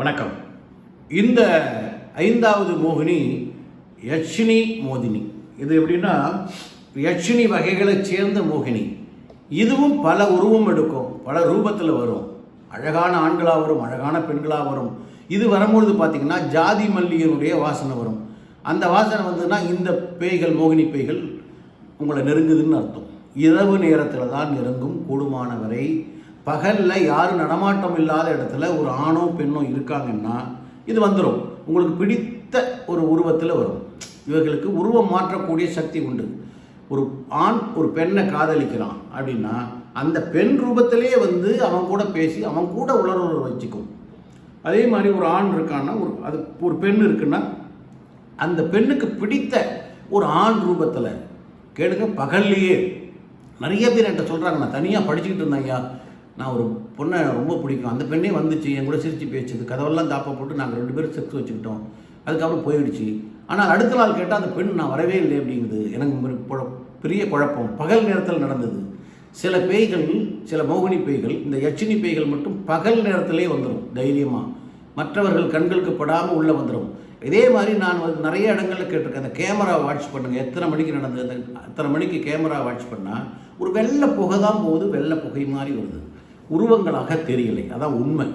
வணக்கம். இந்த ஐந்தாவது மோகினி யட்சினி மோதினி. இது எப்படின்னா யட்சினி வகைகளைச் சேர்ந்த மோகினி. இதுவும் பல உருவம் எடுக்கும் பல ரூபத்தில் வரும். அழகான ஆண்களாக வரும் அழகான பெண்களாக வரும். இது வரும்பொழுது பார்த்திங்கன்னா ஜாதி மல்லிகையினுடைய வாசனை வரும். அந்த வாசனை வந்ததுன்னா இந்த பேய்கள் மோகினி பேய்கள் உங்களை நெருங்குதுன்னு அர்த்தம். இரவு நேரத்தில் தான் நெருங்கும் கூடுமானவரை பகலில் யாரும் நடமாட்டம் இல்லாத இடத்துல ஒரு ஆணோ பெண்ணோ இருக்காங்கன்னா இது வந்துடும் உங்களுக்கு பிடித்த ஒரு உருவத்தில் வரும். இவர்களுக்கு உருவம் மாற்றக்கூடிய சக்தி உண்டு. ஒரு ஆண் ஒரு பெண்ணை காதலிக்கிறான் அப்படின்னா அந்த பெண் ரூபத்திலேயே வந்து அவன் கூட பேசி அவன் கூட உணர்வு வச்சுக்கும். அதே மாதிரி ஒரு ஆண் இருக்கான்னா ஒரு அது ஒரு பெண் இருக்குன்னா அந்த பெண்ணுக்கு பிடித்த ஒரு ஆண் ரூபத்தில் கேளுங்க பகல்லையே. நிறைய பேர் என்கிட்ட சொல்கிறாங்க நான் தனியாக படிச்சுக்கிட்டு இருந்தேன் ஐயா. நான் ஒரு பொண்ணை ரொம்ப பிடிக்கும். அந்த பெண்ணே வந்துச்சு என் கூட சிரித்து பேச்சுது கதவெல்லாம் தாப்பா போட்டு நாங்கள் ரெண்டு பேரும் செக்ஸ் வச்சுக்கிட்டோம். அதுக்கப்புறம் போயிடுச்சு. ஆனால் அடுத்த நாள் கேட்டால் அந்த பெண் நான் வரவே இல்லை அப்படிங்குது. எனக்கு பெரிய குழப்பம். பகல் நேரத்தில் நடந்தது. சில பேய்கள் சில மோகினி பேய்கள் இந்த யட்சினி பேய்கள் மட்டும் பகல் நேரத்திலே வந்துடும் தைரியமாக மற்றவர்கள் கண்களுக்கு படாமல் உள்ளே வந்துடும் இதே மாதிரி நான் வந்து நிறைய இடங்களில் கேட்டிருக்கேன். அந்த கேமரா வாட்ச் பண்ணுங்கள் எத்தனை மணிக்கு நடந்தது? அந்த அத்தனை மணிக்கு கேமரா வாட்ச் பண்ணால் ஒரு வெள்ளை புகை தான் போகுது. வெள்ளை புகை மாதிரி வருது. உருவங்களாக தெரியலை. அதான் உண்மை.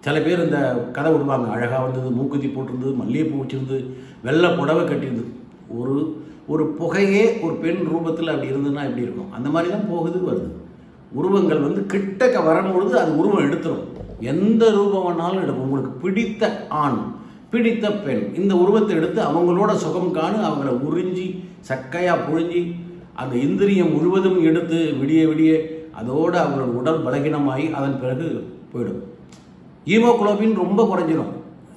சில பேர் இந்த கதை விடுவாங்க. அழகாக வந்தது மூக்குத்தி போட்டிருந்தது மல்லிகைப்பூ வச்சிருந்து வெள்ளை புடவை கட்டியிருந்தது. ஒரு ஒரு புகையே ஒரு பெண் ரூபத்தில் அப்படி இருந்ததுன்னா எப்படி இருக்கும்? அந்த மாதிரி தான் போகுது வருது. உருவங்கள் வந்து கிட்டக்க வரும்பொழுது அது உருவம் எடுத்துரும். எந்த ரூபம் வேணாலும் எடுக்கும். உங்களுக்கு பிடித்த ஆண் பிடித்த பெண் இந்த உருவத்தை எடுத்து அவங்களோட சுகம் காணு அவங்கள உறிஞ்சி சக்கையாக புழிஞ்சி அந்த இந்திரியம் முழுவதும் எடுத்து விடிய விடிய அதோடு அவங்களோட உடல் பலகீனமாகி அதன் பிறகு போயிடும். ஹீமோகுளோபின் ரொம்ப குறைஞ்சிரும்.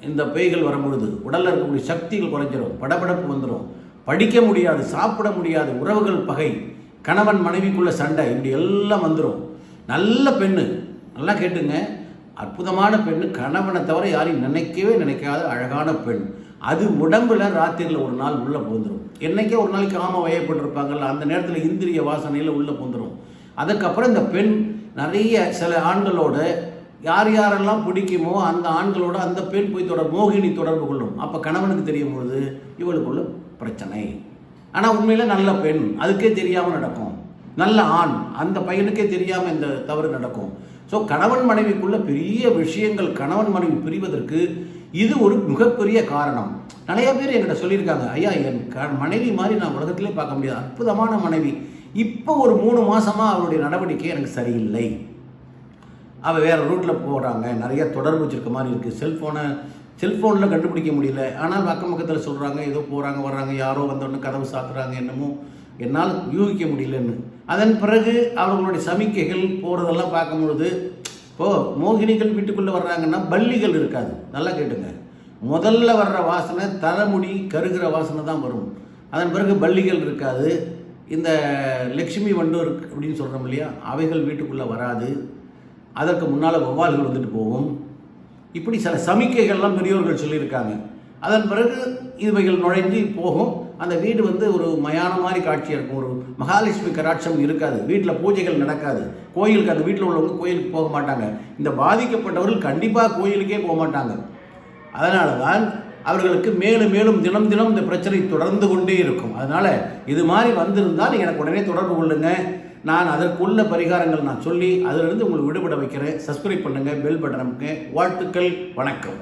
இந்த பேய்கள் வரும்பொழுது உடலில் இருக்கக்கூடிய சக்திகள் குறைஞ்சிரும். படபடப்பு வந்துடும் படிக்க முடியாது சாப்பிட முடியாது உறவுகள் பகை கணவன் மனைவிக்குள்ள சண்டை இப்படி எல்லாம் வந்துடும் நல்ல பெண்ணு நல்லா கேட்டுங்க. அற்புதமான பெண்ணு கணவனை தவிர யாரையும் நினைக்கவே நினைக்காத அழகான பெண். அது உடம்புல ராத்திரியில் ஒரு நாள் உள்ளே புகுந்துடும் என்னைக்கே ஒரு நாளைக்கு ஆமாம் வயப்பட்டிருப்பாங்கல்ல அந்த நேரத்தில் இந்திரிய வாசனையில் உள்ளே புகுந்துடும் அதுக்கப்புறம் இந்த பெண் நிறைய சில ஆண்களோட யார் யாரெல்லாம் பிடிக்குமோ அந்த ஆண்களோட அந்த பெண் போய் தொடர் மோகினி தொடர்பு கொள்ளும். அப்போ கணவனுக்கு தெரியும் பொழுது இவளுக்குள்ள பிரச்சனை. ஆனால் உண்மையில் நல்ல பெண். அதுக்கே தெரியாமல் நடக்கும். நல்ல ஆண். அந்த பையனுக்கே தெரியாமல் இந்த தவறு நடக்கும். ஸோ கணவன் மனைவிக்குள்ள பெரிய விஷயங்கள் கணவன் மனைவி பிரிவதற்கு இது ஒரு மிகப்பெரிய காரணம். நிறைய பேர் என்கிட்ட சொல்லியிருக்காங்க ஐயா என் க மனைவி மாதிரி நான் உலகத்திலே பார்க்க முடியாது. அற்புதமான மனைவி. இப்போ ஒரு மூணு மாதமாக அவருடைய நடவடிக்கை எனக்கு சரியில்லை. அவள் வேறு ரூட்டில் போகிறாங்க நிறைய தொடர்பு வச்சிருக்க மாதிரி இருக்குது செல்ஃபோனை செல்ஃபோனில் கண்டுபிடிக்க முடியல. ஆனால் அக்கம் பக்கத்தில் சொல்கிறாங்க ஏதோ போகிறாங்க வர்றாங்க யாரோ வந்தோடனே கதவு சாத்துறாங்க என்னமோ. என்னால் யூகிக்க முடியலன்னு. அதன் பிறகு அவர்களுடைய சமிக்கைகள் போகிறதெல்லாம் பார்க்கும்பொழுது இப்போது மோகினிகள் வீட்டுக்குள்ளே வர்றாங்கன்னா பள்ளிகள் இருக்காது. நல்லா கேட்டுங்க. முதல்ல வர்ற வாசனை தலைமுடி கருகிற வாசனை தான் வரும். அதன் பிறகு பள்ளிகள் இருக்காது. இந்த லக்ஷ்மி வண்டூர் அப்படின்னு சொல்கிறோம் இல்லையா? அவைகள் வீட்டுக்குள்ளே வராது. அதற்கு முன்னால் வௌவால்கள் வந்துட்டு போகும். இப்படி சில சமிக்கைகள்லாம் பெரியோர்கள் சொல்லியிருக்காங்க. அதன் பிறகு இவைகள் நுழைஞ்சு போகும். அந்த வீடு வந்து ஒரு மயான மாதிரி காட்சியாக இருக்கும். ஒரு மகாலட்சுமி கராட்சம் இருக்காது. வீட்டில் பூஜைகள் நடக்காது. கோயிலுக்கு அந்த வீட்டில் உள்ளவங்க கோயிலுக்கு போக மாட்டாங்க. இந்த பாதிக்கப்பட்டவர்கள் கண்டிப்பாக கோயிலுக்கே போக மாட்டாங்க. அதனால தான் அவர்களுக்கு மேலும் மேலும் தினம் தினம் இந்த பிரச்சனை தொடர்ந்து கொண்டே இருக்கும். அதனால் இது மாதிரி வந்திருந்தால் எனக்கு உடனே தொடர்பு கொள்ளுங்க. நான் அதற்குள்ள பரிகாரங்கள் நான் சொல்லி அதிலிருந்து உங்களுக்கு விடுபட வைக்கிறேன். சப்ஸ்கிரைப் பண்ணுங்கள் பெல் பட்டன் வாழ்த்துக்கள் வணக்கம்.